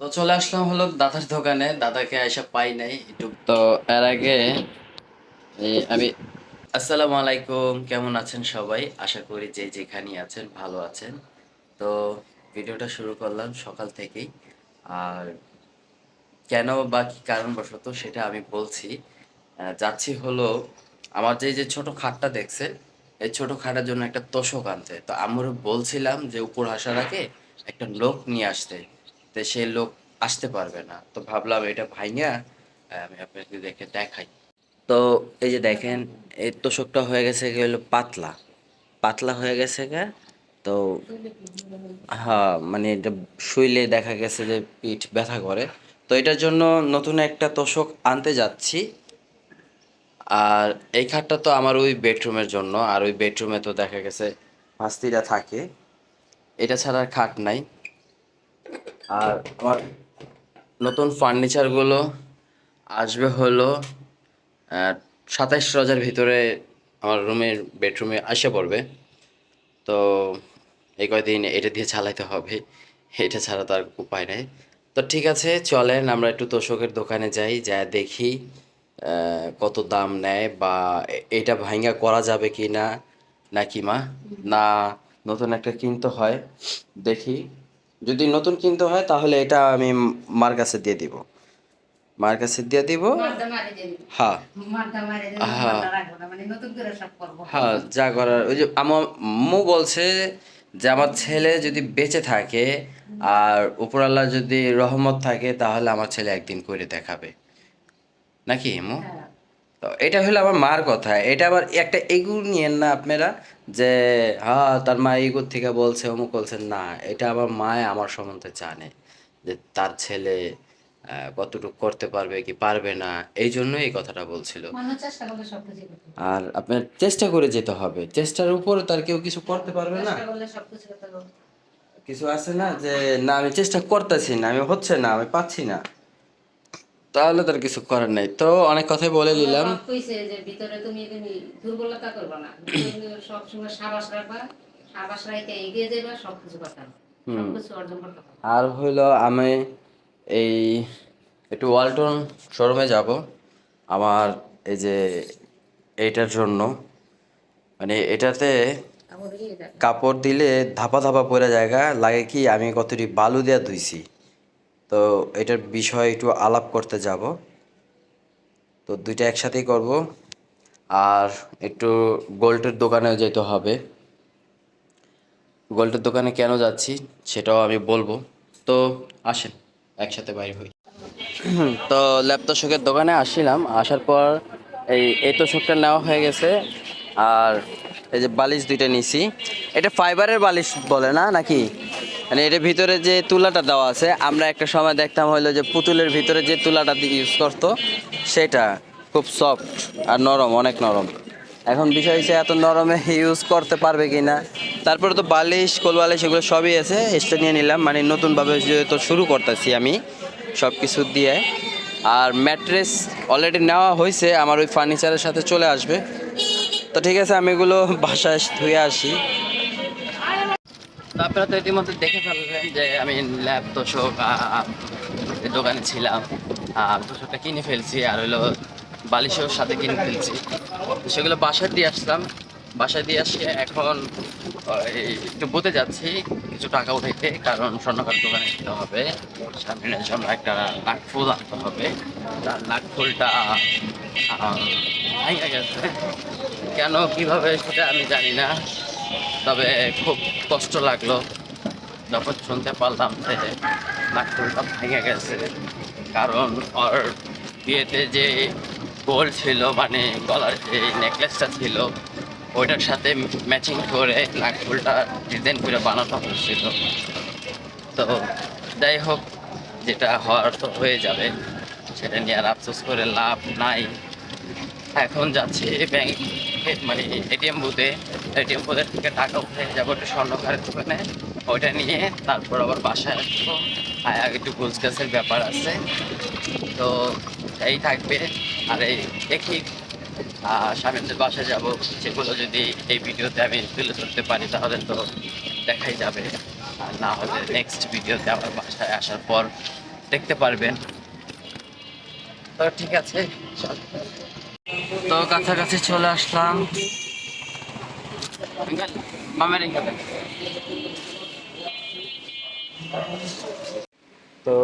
তো চলে আসলাম হলো দাদার দোকানে। দাদাকে এসে পাই নাই, একটু তো এর আগে আমি, আসসালামু আলাইকুম, কেমন আছেন সবাই? আশা করি যে যেখানে আছেন, ভালো আছেন। তো ভিডিওটা শুরু করলাম সকাল থেকেই। আর কেন বা কি কারণবশত সেটা আমি বলছি। যাচ্ছি হলো আমার যে যে ছোট খাটটা দেখছে এই ছোট খাটার জন্য একটা তোষক আনতে। তো আমরা বলছিলাম যে উপর আসার আগে একটা লোক নিয়ে আসতে। তো সেই লোক আসতে পারবে না। তো ভাবলাম এটা ভাইয়া আমি আপনাকে দেখে দেখাই। তো এই যে দেখেন, এই তোষকটা হয়ে গেছে হলো পাতলা। পাতলা হয়ে গেছে গা তো হ্যাঁ মানে এটা শুইলে দেখা গেছে যে পিঠ ব্যথা করে। তো এটার জন্য নতুন একটা তোষক আনতে যাচ্ছি। আর এই খাটটা তো আমার ওই বেডরুমের জন্য, আর ওই বেডরুমে তো দেখা গেছে ভাস্তিরা থাকে। এটা ছাড়া খাট নাই। আর আমার নতুন ফার্নিচারগুলো আসবে হলো সাতাইশ রোজার ভিতরে আমার রুমের বেডরুমে আসে পড়বে। তো এই কয়দিন এটা দিয়ে চালাইতে হবে, এটা ছাড়া তো আর উপায় নেই। তো ঠিক আছে, চলেন আমরা একটু তোষকের দোকানে যাই যা দেখি কত দাম নেয় বা এটা ভাঙ্গা করা যাবে কি না নাকি মা? না, নতুন একটা কিনতে হয়, দেখি। যদি নতুন কিনতে হয় তাহলে এটা আমি মার কাছে দিয়ে দিব। মার কাছে দিয়ে দিব। হ্যাঁ। হ্যাঁ। মানে হ্যাঁ যা করার ওই যে আমার মু বলছে যে আমার ছেলে যদি বেঁচে থাকে আর উপরাল্লাহ যদি রহমত থাকে তাহলে আমার ছেলে একদিন করে দেখাবে। নাকি মু? হ্যাঁ। তো এটা হলো আমার মার কথা। এটা আবার একটা এগু নিয়েন না আপনারা যে হ্যাঁ তার মা এগুর থেকে বলছে অমুক বলছে। না এটা আমার মায় আমার সম্বন্ধে জানে যে তার ছেলে কতটুকু করতে পারবে কি পারবে না এই জন্য এই কথাটা বলছিল। আর আপনার চেষ্টা করে যেতে হবে। চেষ্টার উপরে তার কেউ কিছু করতে পারবে না। কিছু আছে না যে না আমি চেষ্টা করতেছি না আমি হচ্ছে না আমি পাচ্ছি না। তাহলে তার কিছু করার নাই। তো অনেক কথাই বলে নিলাম বাপ কইছে যে ভিতরে তুমি তুমি দুর্বলতা করবে না। সব সময় সাবাস রাখবা সাবাস রাখতে এগিয়ে যাবা সব কিছু করতে পারবে সব কিছু অর্জন করতে পারবে আর হইল আমি এই একটু ওয়ালটন শোরুমে যাব। আমার এই যে এইটার জন্য। মানে এটাতে কাপড় দিলে ধাপা ধাপা পড়ে জায়গা। লাগে কি আমি কতটি বালু দেওয়া ধুইছি। তো এটার বিষয়ে একটু আলাপ করতে যাব। তো দুইটা একসাথেই করব। আর একটু গোল্ডের দোকানেও যেতে হবে। গোল্ডের দোকানে কেন যাচ্ছি সেটাও আমি বলব। তো আসেন, একসাথে বাইরে হই। তো ল্যাপ তোষকের দোকানে আসছিলাম, আসার পর এই এই তোষকটা নেওয়া হয়ে গেছে। আর এই যে বালিশ দুইটা নিছি। এটা ফাইবারের বালিশ বলে না, নাকি? মানে এটার ভিতরে যে তুলাটা দেওয়া আছে, আমরা একটা সময় দেখতাম হলো যে পুতুলের ভিতরে যে তুলাটা ইউজ করতো, সেটা খুব সফট আর নরম, অনেক নরম। এখন বিষয় হচ্ছে এত নরমে ইউজ করতে পারবে কি না তারপরে তো বালিশ কোল বালিশ এগুলো সবই আছে এক্সট্রা নিয়ে নিলাম। মানে নতুনভাবে যেহেতু শুরু করতেছি আমি সব কিছু দিয়ে। আর ম্যাট্রেস অলরেডি নেওয়া হয়েছে আমার ওই ফার্নিচারের সাথে চলে আসবে। তো ঠিক আছে, আমি এগুলো বাসায় ধুয়ে আসি। তো আপনারা তো ইতিমধ্যে দেখে ফেলবেন যে আমি ল্যাব তোষক দোকানে ছিলাম। আর তোষকটা কিনে ফেলছি, আর হলো বালিশেও সাথে কিনে ফেলছি। সেগুলো বাসায় দিয়ে আসলাম। বাসায় দিয়ে আসি এখন একটু বুঝতে যাচ্ছি, কিছু টাকা উঠাইতে, কারণ স্বর্ণকার দোকানে যেতে হবে। সামনের জন্য একটা নাক ফুল আনতে হবে। তার নাক ফুলটা ভেঙে গেছে। কেন, কীভাবে সেটা আমি জানি না। তবে খুব কষ্ট লাগল। যখন শুনতে পারলাম যে নাকফুলটা ভেঙে গেছে। কারণ ওর বিয়েতে যে গোল ছিল মানে গলার যে নেকলেসটা ছিল, ওইটার সাথে ম্যাচিং করে নাকফুলটা ডিজাইন করে বানানো হয়েছিল। তো যাই হোক, যেটা হওয়ার তো হয়ে যাবে। সেটা নিয়ে আর আফসোস করে লাভ নাই। এখন যাচ্ছি ব্যাংক মানে এটিএম বুথে এটিএম বুথের থেকে টাকা উঠে যাব, একটু স্বর্ণকারের দোকানে। ওইটা নিয়ে তারপর আবার বাসায় আসব। আর একটু গোছ গাছের ব্যাপার আছে। তো এই থাকবে। আর এই দেখি স্বামীদের বাসায় যাব। সেগুলো যদি এই ভিডিওতে আমি তুলে ধরতে পারি, তাহলে তো দেখাই যাবে। আর না হলে নেক্সট ভিডিওতে আমার বাসায় আসার পর দেখতে পারবেন। তো ঠিক আছে। তো কাছাকাছি চলে আসলাম। আঙ্কেল, মামের এখানে। তো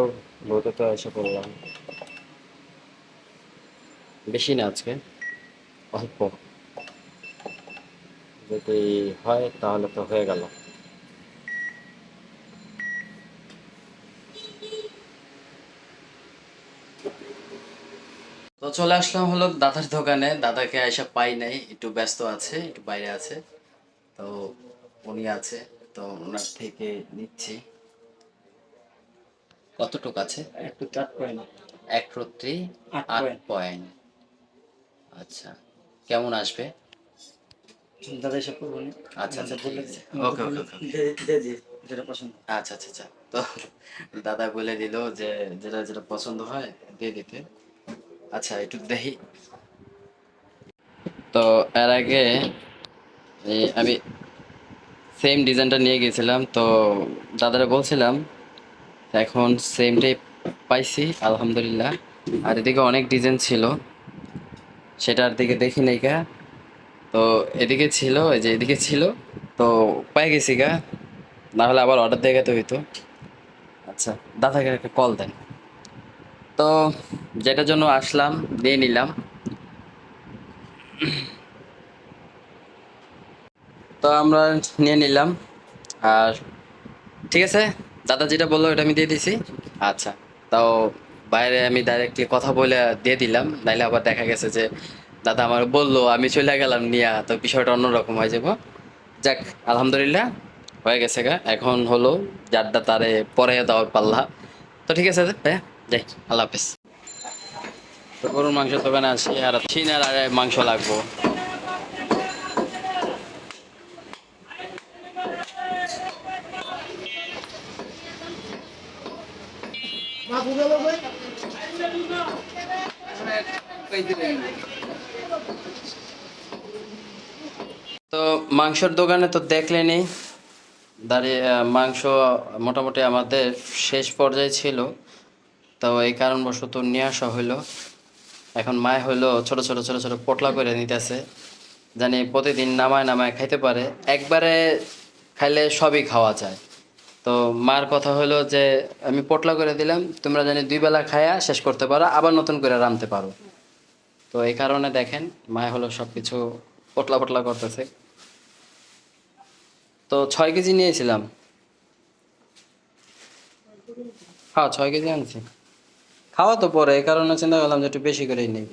বউতে তো এসে পড়লাম। বেশি না আজকে অল্প। যদি হয় তাহলে তো হয়ে গেল। তো চলে আসলাম হলো দাদার দোকানে। দাদাকে এসে পাই নাই একটু ব্যস্ত আছে একটু বাইরে আছে। তো উনি আছে তো ওনার থেকে নিচ্ছি। কতটুকু আছে? একটু চাট পয়েন্ট এক রত্রি আট পয়েন্ট আচ্ছা কেমন আসবে? দাদা এসে করব আচ্ছা, আচ্ছা, ওকে, ওকে, যেটা পছন্দ। আচ্ছা আচ্ছা আচ্ছা। তো দাদা বলে দিল যে যেটা যেটা পছন্দ হয় দিয়ে দিতে। আচ্ছা একটু দেখি। তো এর আগে আমি সেম ডিজাইনটা নিয়ে গেছিলাম, তো দাদারা বলছিলাম, এখন সেমটাই পাইছি, আলহামদুলিল্লাহ। আর এদিকে অনেক ডিজাইন ছিল সেটার দিকে দেখি নাই গা। তো এদিকে ছিল, এই যে এদিকে ছিল, তো পাই গেছি গা। না হলে আবার অর্ডার দিয়ে গেতে হইতো। আচ্ছা দাদাকে একটা কল দেন। তো যেটার জন্য আসলাম দিয়ে নিলাম। তো আমরা নিয়ে নিলাম। আর ঠিক আছে, দাদা যেটা বলল ওটা আমি দিয়ে দিছি। আচ্ছা তাও বাইরে আমি ডাইরেক্টলি কথা বলে দিয়ে দিলাম, নাইলে আবার দেখা গেছে যে দাদা আমার বলল, আমি চলে গেলাম নিয়া, তো বিষয়টা অন্যরকম হয়ে যাব। যাক, আলহামদুলিল্লাহ, হয়ে গেছে গা। এখন হলো যারটা তারে পরে দেওয়ার পাল্লা। তো ঠিক আছে যাই, আল্লাহ হাফিজ। তো গরুর মাংসের দোকানে আসি, আর চিনার আর মাংস লাগবো। তো মাংসর দোকানে তো দেখলেনি। দাঁড়িয়ে মাংস মোটামুটি আমাদের শেষ পর্যায়ে ছিল। তো এই কারণবশত নিয়ে আসা হইল। এখন মায় হইল ছোট ছোট ছোট ছোট পটলা করে নিতেছে। জানি প্রতিদিন নামায় নামায় খাইতে পারে। একবারে খাইলে সবই খাওয়া যায়। তো মার কথা হলো যে, আমি পটলা করে দিলাম, তোমরা জানি দুই বেলা খায়া শেষ করতে পারো, আবার নতুন করে রাঁধতে পারো। তো এই কারণে দেখেন মা হলো সব কিছু পটলা পটলা করতেছে। তো ছয় কেজি নিয়েছিলাম। হ্যাঁ ছয় কেজি আনছি। খাওয়া তো পরে, এই কারণে চিন্তা করলাম যে একটু বেশি করেই নেই।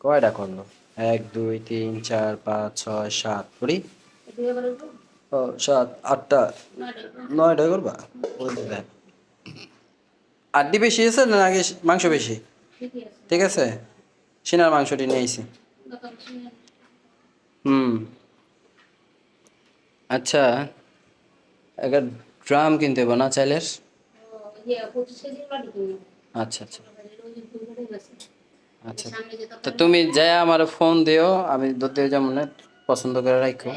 কয়টা করল? এক, দুই, তিন, চার, পাঁচ, ছয়, সাত ও সাত, আটটা। নয়টা করবা? আড্ডি বেশি আছে না আগে মাংস বেশি? ঠিক আছে। সিনার মাংসটি নিয়েছি হুম। আচ্ছা একটা ড্রাম কিনতে হবে না চাইলের? আচ্ছা আচ্ছা। আচ্ছা। তো তুমি যাই আমার ফোন দিও, আমি দিয়ে যেমন পছন্দ করে রাখো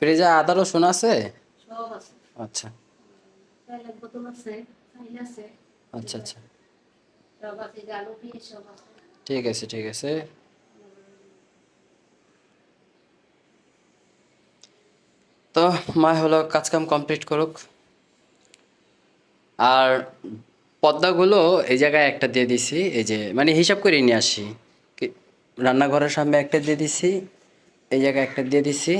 ফ্রিজে আদা রসুন আছে? আচ্ছা। আচ্ছা আচ্ছা। আছে ঠিক আছে ঠিক আছে। তো মা হলো কাজকাম কমপ্লিট করুক। আর পর্দাগুলো এই জায়গায় একটা দিয়ে দিছি এই যে মানে হিসাব করে নিয়ে আসি। রান্নাঘরের সামনে একটা দিয়ে দিছি এই জায়গায় একটা দিয়ে দিছি।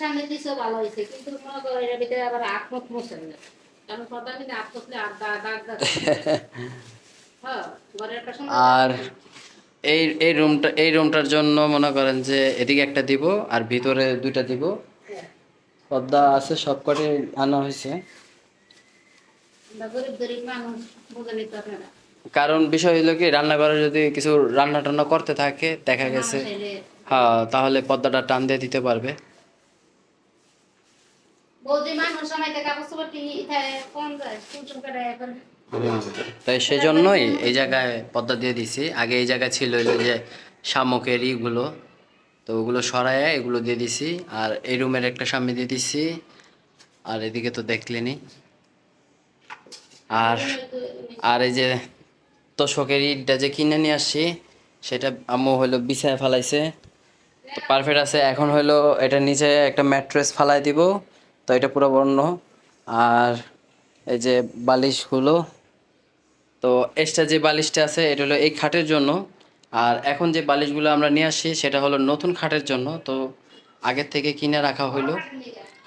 সামনে দিয়েও ভালো হয়েছে। কিন্তু মনে করো এর ভিতরে আবার মত মশাই না কারণ কথা কিন্তু আট মশলে আর দাগ দাগ হ্যাঁ ঘরের আর এই এই রুমটা এই রুমটার জন্য মনে করেন যে এদিকে একটা দিব আর ভিতরে দুইটা দিব। পর্দা আছে সব কটে আনা হয়েছে। কারণ বিষয় হলো কি রান্নাঘরে যদি কিছু রান্না টান্না করতে থাকে দেখা গেছে। হ্যাঁ তাহলে পর্দাটা টান দিয়ে দিতে পারবে বৌদি মানুষ সময় থেকে কাগজ পাতি ইথায় কম যায় চুল কাটায় এখন হুম, তাই সেই জন্যই এই জায়গায় পদ্মা দিয়ে দিছি। আগে এই জায়গায় ছিল যে শামুকের ইগুলো, তো তো ওগুলো সরায় এগুলো দিয়ে দিছি। আর এই রুমের একটা সামনে দিয়ে দিছি। আর এদিকে তো দেখলেনি আর আর এই যে তোষকের ইটটা যে কিনে নিয়ে আসছি, সেটা আম্মু হলো বিছায় ফালাইছে। পারফেক্ট আছে। এখন হলো এটা নিচে একটা ম্যাট্রেস ফালাই দিব। তো এটা পুরো বর্ণ। আর এই যে বালিশগুলো তো এক্সট্রা যে বালিশটা আছে, এটা হলো এই খাটের জন্য। আর এখন যে বালিশগুলো আমরা নিয়ে আসি, সেটা হলো নতুন খাটের জন্য। তো আগের থেকে কিনে রাখা হলো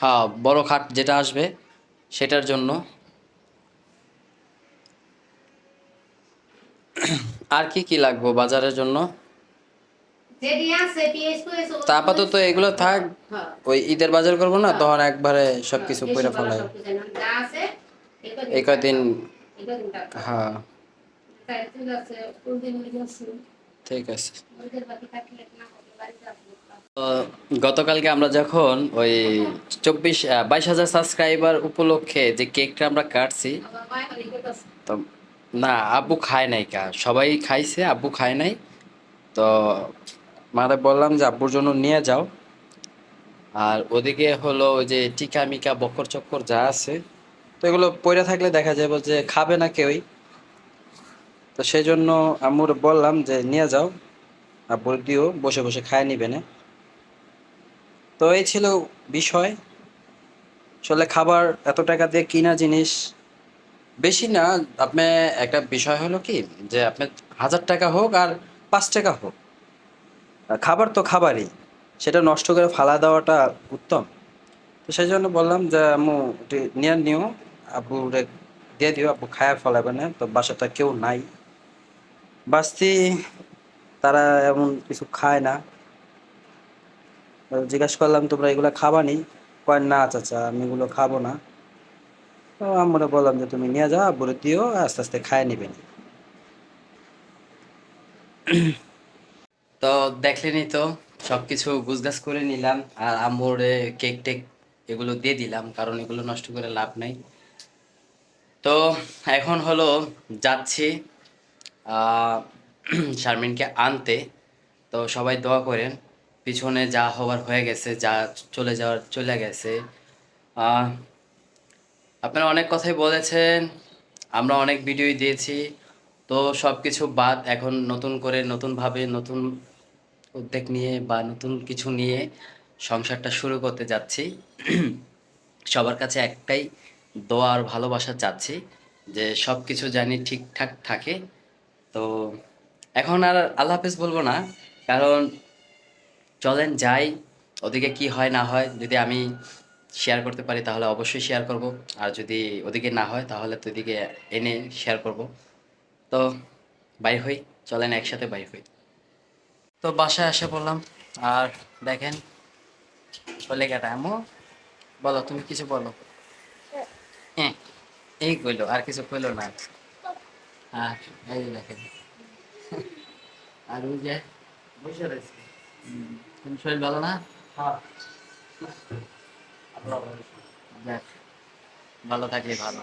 হ্যাঁ বড় খাট যেটা আসবে, সেটার জন্য। আর কি কি লাগবো বাজারের জন্য যেটি আছে পিএস করেছে তা আপাতত এগুলো থাক হ্যাঁ। ওই ঈদের বাজার করব না তখন একবারে সবকিছু পয়রা ফেলাই। এই কয়দিন টাকা। হ্যাঁ। ঠিক আছে। গতকালকে আমরা যখন ওই চব্বিশ বাইশ হাজার সাবস্ক্রাইবার উপলক্ষে যে কেকটা আমরা কাটছি তো না আব্বু খায় নাই কা। সবাই খাইছে আব্বু খায় নাই। তো মারে বললাম যে, আব্বুর জন্য নিয়ে যাও। আর ওদিকে হলো ওই যে টিকা মিকা বক্কর চক্কর যা আছে, তো এগুলো পড়ে থাকলে দেখা যাবে যে খাবে না কেউই। তো সেই জন্য আম্মুর বললাম যে, নিয়ে যাও। আব্বুর দিও, বসে বসে খায় নিবে না। তো এই ছিল বিষয়। আসলে খাবার এত টাকা দিয়ে কিনা জিনিস বেশি না। আপনি একটা বিষয় হলো কি, যে আপনি হাজার টাকা হোক আর পাঁচ টাকা হোক খাবার তো খাবারই। সেটা নষ্ট করে ফালা দেওয়াটা উত্তম। তো সেই জন্য বললাম যে এটি নিয়ে নিও। আব্বুরে দিয়ে দিও। আব্বু খায়া ফলাবে না। তো বাসাটা কেউ নাই। বাস্তি তারা এমন কিছু খায় না। জিজ্ঞাসা করলাম, তোমরা এগুলো খাবানি কয়, না চাচা, আমি এগুলো খাব না। তো আমরা বললাম যে, তুমি নিয়ে যাও বলে দিও, আস্তে আস্তে খায় নিবেন তো দেখলেনি তো সব কিছু গুছগাছ করে নিলাম আর আম্মুরে কেক টেক এগুলো দিয়ে দিলাম, কারণ এগুলো নষ্ট করে লাভ নাই। তো এখন হলো যাচ্ছি শারমিনকে আনতে। তো সবাই দোয়া করেন, পিছনে যা হবার হয়ে গেছে, যা চলে যাওয়ার চলে গেছে। আপনারা অনেক কথাই বলেছেন, আমরা অনেক ভিডিওই দিয়েছি। তো সব কিছু বাদ, এখন নতুন করে নতুনভাবে নতুন উদ্যোগ নিয়ে বা নতুন কিছু নিয়ে সংসারটা শুরু করতে যাচ্ছি। সবার কাছে একটাই দোয়া আর ভালোবাসা চাচ্ছি যে সব কিছু জানি ঠিকঠাক থাকে। তো এখন আর আল্লাহ হাফেজ বলব না, কারণ চলেন যাই, ওদিকে কি হয় না হয় যদি আমি শেয়ার করতে পারি তাহলে অবশ্যই শেয়ার করব, আর যদি ওদিকে না হয় তাহলে তো এদিকে এনে শেয়ার করব। তো বাই হই, চলেন একসাথে বাই হই। তো বাসায় এসে বললাম আর দেখেন চলে গেটা এমন বলো তুমি কিছু বলো। হ্যাঁ এই কইলো আর কিছু কইলো না। আর এই দেখেন আর ওই যে বসে রয়েছে। তুমি শরীর ভালো না? যাক ভালো থাকলে ভালো।